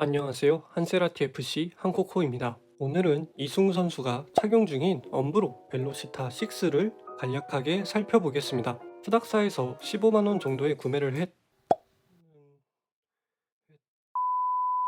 안녕하세요. 한세라티 FC 한코코입니다. 오늘은 이승우 선수가 착용 중인 엄브로 벨로시타 6를 간략하게 살펴보겠습니다. 후닥사에서 15만원 정도에 구매를 했...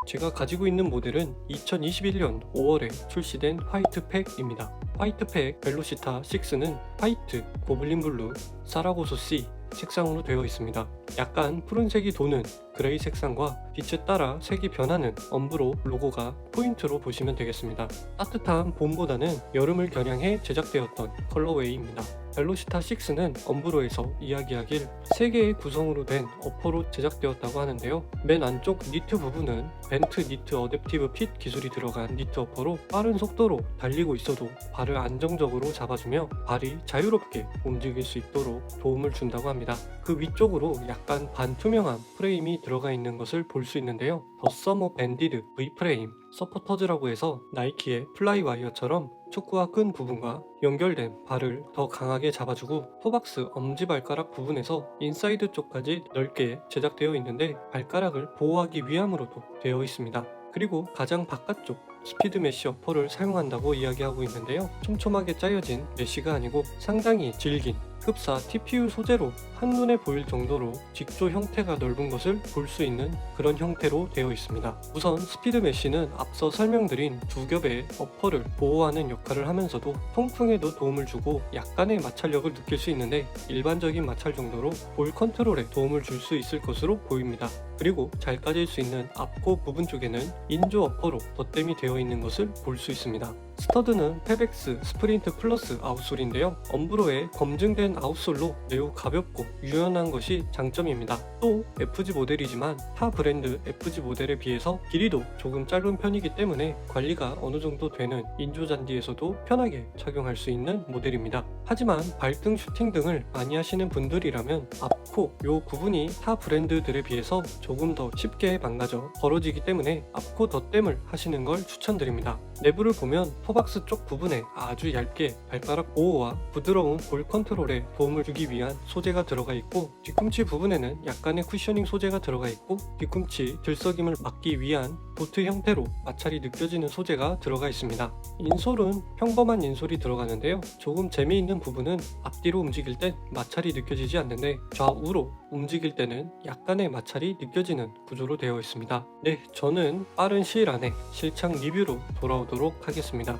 제가 가지고 있는 모델은 2021년 5월에 출시된 화이트팩입니다. 화이트팩 벨로시타 6는 화이트, 고블린 블루, 사라고소 C 색상으로 되어 있습니다. 약간 푸른색이 도는 그레이 색상과 빛에 따라 색이 변하는 엄브로 로고가 포인트로 보시면 되겠습니다. 따뜻한 봄보다는 여름을 겨냥해 제작되었던 컬러웨이입니다. 벨로시타 6는 엄브로에서 이야기하길 3개의 구성으로 된 어퍼로 제작되었다고 하는데요. 맨 안쪽 니트 부분은 벤트 니트 어댑티브 핏 기술이 들어간 니트 어퍼로 빠른 속도로 달리고 있어도 발을 안정적으로 잡아주며 발이 자유롭게 움직일 수 있도록 도움을 준다고 합니다. 그 위쪽으로 약간 반투명한 프레임이 들어가 있는 것을 볼 수 있는데요. 더 서머 밴디드 V 프레임 서포터즈라고 해서 나이키의 플라이 와이어처럼 축구와 끈 부분과 연결된 발을 더 강하게 잡아주고 토박스 엄지발가락 부분에서 인사이드 쪽까지 넓게 제작되어 있는데 발가락을 보호하기 위함으로도 되어 있습니다. 그리고 가장 바깥쪽 스피드 메쉬 어퍼를 사용한다고 이야기하고 있는데요. 촘촘하게 짜여진 메쉬가 아니고 상당히 질긴 흡사 TPU 소재로 한눈에 보일 정도로 직조 형태가 넓은 것을 볼 수 있는 그런 형태로 되어 있습니다. 우선 스피드 메쉬는 앞서 설명드린 두 겹의 어퍼를 보호하는 역할을 하면서도 통풍에도 도움을 주고 약간의 마찰력을 느낄 수 있는데 일반적인 마찰 정도로 볼 컨트롤에 도움을 줄 수 있을 것으로 보입니다. 그리고 잘 까질 수 있는 앞코 부분 쪽에는 인조 어퍼로 덧댐이 되어 있는 것을 볼 수 있습니다. 스터드는 페벡스 스프린트 플러스 아웃솔인데요. 엄브로의 검증된 아웃솔로 매우 가볍고 유연한 것이 장점입니다. 또 FG 모델이지만 타 브랜드 FG 모델에 비해서 길이도 조금 짧은 편이기 때문에 관리가 어느 정도 되는 인조 잔디에서도 편하게 착용할 수 있는 모델입니다. 하지만 발등 슈팅 등을 많이 하시는 분들이라면 앞코 요 부분이 타 브랜드들에 비해서 조금 더 쉽게 망가져 벌어지기 때문에 앞코 덧댐을 하시는 걸 추천드립니다. 내부를 보면 토박스 쪽 부분에 아주 얇게 발가락 보호와 부드러운 볼 컨트롤에 도움을 주기 위한 소재가 들어가 있고 뒤꿈치 부분에는 약간의 쿠셔닝 소재가 들어가 있고 뒤꿈치 들썩임을 막기 위한 보트 형태로 마찰이 느껴지는 소재가 들어가 있습니다. 인솔은 평범한 인솔이 들어가는데요. 조금 재미있는 부분은 앞뒤로 움직일 땐 마찰이 느껴지지 않는데 좌우로 움직일 때는 약간의 마찰이 느껴지는 구조로 되어 있습니다. 네, 저는 빠른 시일 안에 실착 리뷰로 돌아오도록 하겠습니다.